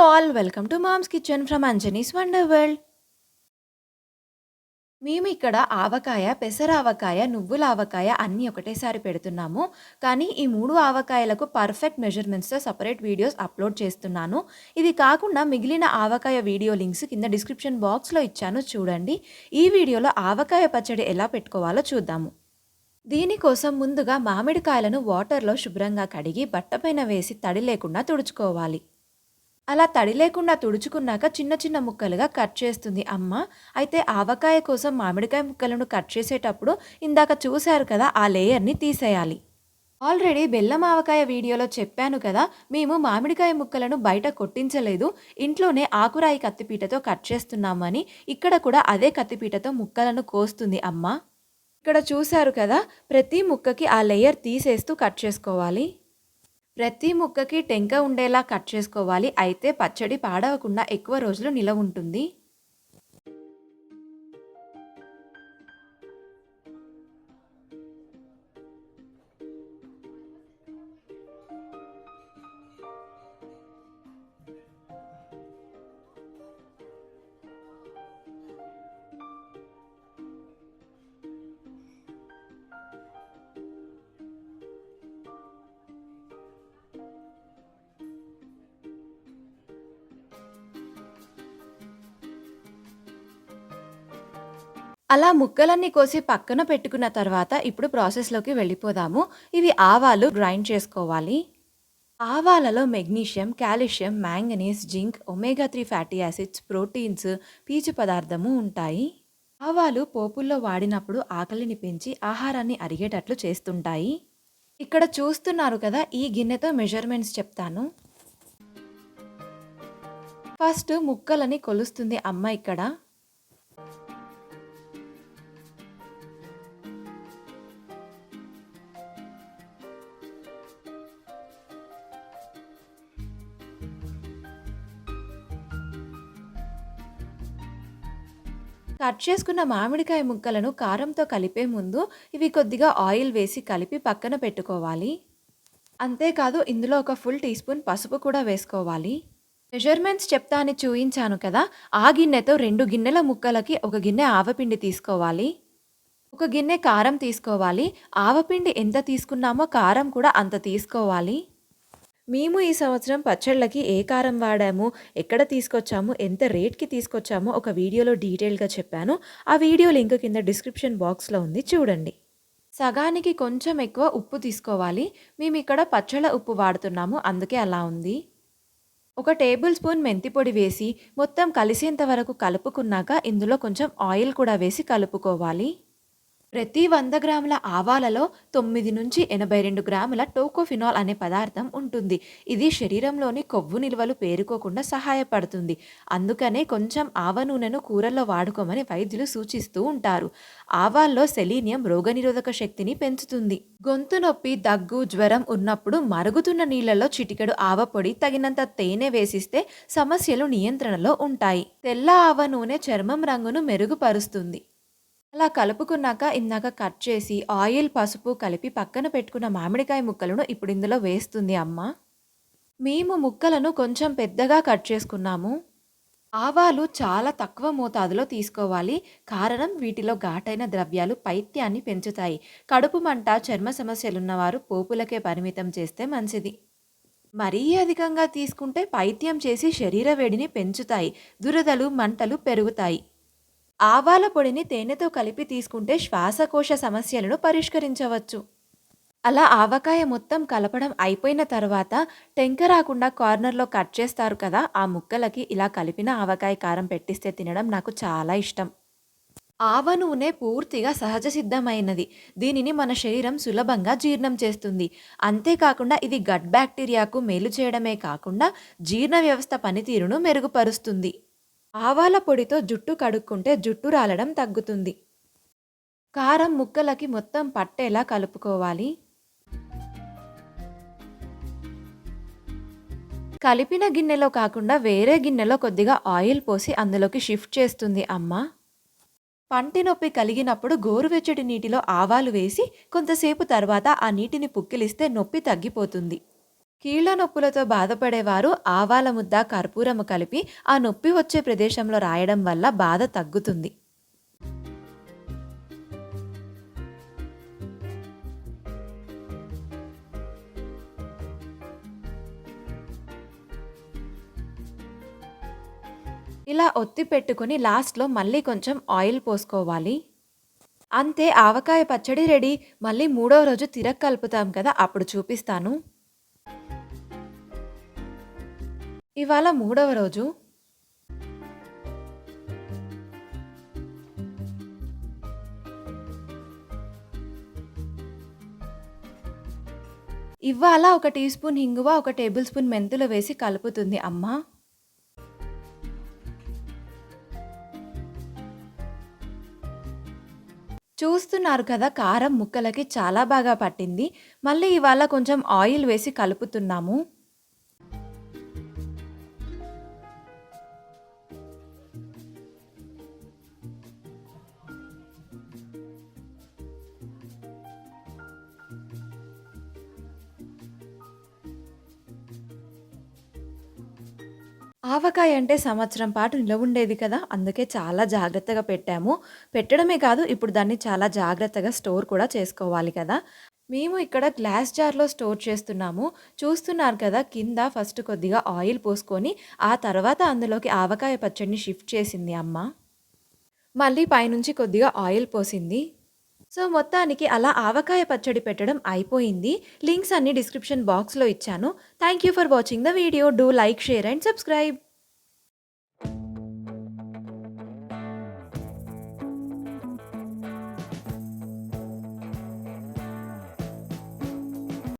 Hello all welcome to mom's kitchen from Anjani's wonder world మేము ఇక్కడ ఆవకాయ పెసర ఆవకాయ నువ్వుల ఆవకాయ అన్నీ ఒకటేసారి పెడుతున్నాము. కానీ ఈ మూడు ఆవకాయలకు పర్ఫెక్ట్ మెజర్మెంట్స్తో సపరేట్ వీడియోస్ అప్లోడ్ చేస్తున్నాను. ఇది కాకుండా మిగిలిన ఆవకాయ వీడియో లింక్స్ కింద డిస్క్రిప్షన్ బాక్స్లో ఇచ్చాను. చూడండి. ఈ వీడియోలో ఆవకాయ పచ్చడి ఎలా పెట్టుకోవాలో చూద్దాము. దీనికోసం ముందుగా మామిడికాయలను వాటర్లో శుభ్రంగా కడిగి బట్టపైన వేసి తడి లేకుండా తుడుచుకోవాలి. అలా తడి లేకుండా తుడుచుకున్నాక చిన్న చిన్న ముక్కలుగా కట్ చేస్తుంది అమ్మ. అయితే ఆవకాయ కోసం మామిడికాయ ముక్కలను కట్ చేసేటప్పుడు ఇందాక చూశారు కదా ఆ లేయర్ని తీసేయాలి. ఆల్రెడీ బెల్లం ఆవకాయ వీడియోలో చెప్పాను కదా మేము మామిడికాయ ముక్కలను బయట కొట్టించలేదు. ఇంట్లోనే ఆకురాయి కత్తిపీటతో కట్ చేస్తున్నామని ఇక్కడ కూడా అదే కత్తిపీటతో ముక్కలను కోస్తుంది అమ్మ. ఇక్కడ చూశారు కదా ప్రతి ముక్కకి ఆ లేయర్ తీసేస్తూ కట్ చేసుకోవాలి. ప్రతి ముక్కకి టెంక ఉండేలా కట్ చేసుకోవాలి. అయితే పచ్చడి పాడవకుండా ఎక్కువ రోజులు నిలవ ఉంటుంది. అలా ముక్కలన్నీ కోసి పక్కన పెట్టుకున్న తర్వాత ఇప్పుడు ప్రాసెస్లోకి వెళ్ళిపోదాము. ఇవి ఆవాలు గ్రైండ్ చేసుకోవాలి. ఆవాలలో magnesium calcium manganese zinc omega three fatty acids proteins పీచు పదార్థము ఉంటాయి. ఆవాలు పోపుల్లో వాడినప్పుడు ఆకలిని పెంచి ఆహారాన్ని అరిగేటట్లు చేస్తుంటాయి. ఇక్కడ చూస్తున్నారు కదా ఈ గిన్నెతో మెజర్మెంట్స్ చెప్తాను. ఫస్ట్ ముక్కలని కొలుస్తుంది అమ్మ ఇక్కడ. కట్ చేసుకున్న మామిడికాయ ముక్కలను కారంతో కలిపే ముందు ఇవి కొద్దిగా ఆయిల్ వేసి కలిపి పక్కన పెట్టుకోవాలి. అంతేకాదు ఇందులో ఒక ఫుల్ టీ స్పూన్ పసుపు కూడా వేసుకోవాలి. మెజర్మెంట్స్ చెప్తా అని చూయించాను కదా ఆ గిన్నెతో రెండు గిన్నెల ముక్కలకి ఒక గిన్నె ఆవపిండి తీసుకోవాలి. ఒక గిన్నె కారం తీసుకోవాలి. ఆవపిండి ఎంత తీసుకున్నామో కారం కూడా అంత తీసుకోవాలి. మేము ఈ సంవత్సరం పచ్చళ్ళకి ఏ కారం వాడాము ఎక్కడ తీసుకొచ్చాము ఎంత రేట్కి తీసుకొచ్చామో ఒక వీడియోలో డీటెయిల్గా చెప్పాను. ఆ వీడియో లింక్ కింద డిస్క్రిప్షన్ బాక్స్లో ఉంది చూడండి. సగానికి కొంచెం ఎక్కువ ఉప్పు తీసుకోవాలి. మేము ఇక్కడ పచ్చళ్ళ ఉప్పు వాడుతున్నాము అందుకే అలా ఉంది. ఒక టేబుల్ స్పూన్ మెంతి పొడి వేసి మొత్తం కలిసేంత వరకు కలుపుకున్నాక ఇందులో కొంచెం ఆయిల్ కూడా వేసి కలుపుకోవాలి. ప్రతి వంద గ్రాముల ఆవాలలో తొమ్మిది నుంచి ఎనభై రెండు గ్రాముల టోకోఫినాల్ అనే పదార్థం ఉంటుంది. ఇది శరీరంలోని కొవ్వు నిల్వలు పేరుకోకుండా సహాయపడుతుంది. అందుకనే కొంచెం ఆవ నూనెను కూరల్లో వాడుకోమని వైద్యులు సూచిస్తూ ఉంటారు. ఆవాల్లో సెలీనియం రోగనిరోధక శక్తిని పెంచుతుంది. గొంతు నొప్పి దగ్గు జ్వరం ఉన్నప్పుడు మరుగుతున్న నీళ్ళలో చిటికెడు ఆవ పొడి తగినంత తేనె వేసిస్తే సమస్యలు నియంత్రణలో ఉంటాయి. తెల్ల ఆవ నూనె చర్మం రంగును మెరుగుపరుస్తుంది. అలా కలుపుకున్నాక ఇందాక కట్ చేసి ఆయిల్ పసుపు కలిపి పక్కన పెట్టుకున్న మామిడికాయ ముక్కలను ఇప్పుడు ఇందులో వేస్తుంది అమ్మ. మేము ముక్కలను కొంచెం పెద్దగా కట్ చేసుకున్నాము. ఆవాలు చాలా తక్కువ మోతాదులో తీసుకోవాలి. కారణం వీటిలో ఘాటైన ద్రవ్యాలు పైత్యాన్ని పెంచుతాయి. కడుపు మంట చర్మ సమస్యలున్నవారు పోపులకే పరిమితం చేస్తే మంచిది. మరీ అధికంగా తీసుకుంటే పైత్యం చేసి శరీర వేడిని పెంచుతాయి. దురదలు మంటలు పెరుగుతాయి. ఆవాల పొడిని తేనెతో కలిపి తీసుకుంటే శ్వాసకోశ సమస్యలను పరిష్కరించవచ్చు. అలా ఆవకాయ మొత్తం కలపడం అయిపోయిన తర్వాత టెంక రాకుండా కార్నర్లో కట్ చేస్తారు కదా ఆ ముక్కలకి ఇలా కలిపిన ఆవకాయ కారం పెట్టిస్తే తినడం నాకు చాలా ఇష్టం. ఆవ నూనె పూర్తిగా సహజ సిద్ధమైనది. దీనిని మన శరీరం సులభంగా జీర్ణం చేస్తుంది. అంతేకాకుండా ఇది గట్ బ్యాక్టీరియాకు మేలు చేయడమే కాకుండా జీర్ణ వ్యవస్థ పనితీరును మెరుగుపరుస్తుంది. ఆవాల పొడితో జుట్టు కడుక్కుంటే జుట్టు రాలడం తగ్గుతుంది. కారం ముక్కలకి మొత్తం పట్టేలా కలుపుకోవాలి. కలిపిన గిన్నెలో కాకుండా వేరే గిన్నెలో కొద్దిగా ఆయిల్ పోసి అందులోకి షిఫ్ట్ చేస్తుంది అమ్మ. పంటి నొప్పి కలిగినప్పుడు గోరువెచ్చటి నీటిలో ఆవాలు వేసి కొంతసేపు తర్వాత ఆ నీటిని పుక్కిలిస్తే నొప్పి తగ్గిపోతుంది. కీళ్ళ నొప్పులతో బాధపడేవారు ఆవాల ముద్ద కర్పూరము కలిపి ఆ నొప్పి వచ్చే ప్రదేశంలో రాయడం వల్ల బాధ తగ్గుతుంది. ఇలా ఒత్తి పెట్టుకుని లాస్ట్లో మళ్ళీ కొంచెం ఆయిల్ పోసుకోవాలి. అంతే ఆవకాయ పచ్చడి రెడీ. మళ్ళీ మూడో రోజు తిరక్ కలుపుతాం కదా అప్పుడు చూపిస్తాను. ఇవాళ మూడవ రోజు. ఇవాళ ఒక టీ స్పూన్ ఇంగువ ఒక టేబుల్ స్పూన్ మెంతులు వేసి కలుపుతుంది అమ్మ. చూస్తున్నారు కదా కారం ముక్కలకి చాలా బాగా పట్టింది. మళ్ళీ ఇవాళ కొంచెం ఆయిల్ వేసి కలుపుతున్నాము. ఆవకాయ అంటే సంవత్సరం పాటు నిలవ ఉండేది కదా అందుకే చాలా జాగ్రత్తగా పెట్టాము. పెట్టడమే కాదు ఇప్పుడు దాన్ని చాలా జాగ్రత్తగా స్టోర్ కూడా చేసుకోవాలి కదా. మేము ఇక్కడ గ్లాస్ జార్లో స్టోర్ చేస్తున్నాము. చూస్తున్నారు కదా కింద ఫస్ట్ కొద్దిగా ఆయిల్ పోసుకొని ఆ తర్వాత అందులోకి ఆవకాయ పచ్చడిని షిఫ్ట్ చేసింది అమ్మ. మళ్ళీ పైనుంచి కొద్దిగా ఆయిల్ పోసింది. సో మొత్తానికి అలా ఆవకాయ పచ్చడి పెట్టడం అయిపోయింది. లింక్స్ అన్ని డిస్క్రిప్షన్ బాక్స్లో ఇచ్చాను. Thank you for watching the video do like share and subscribe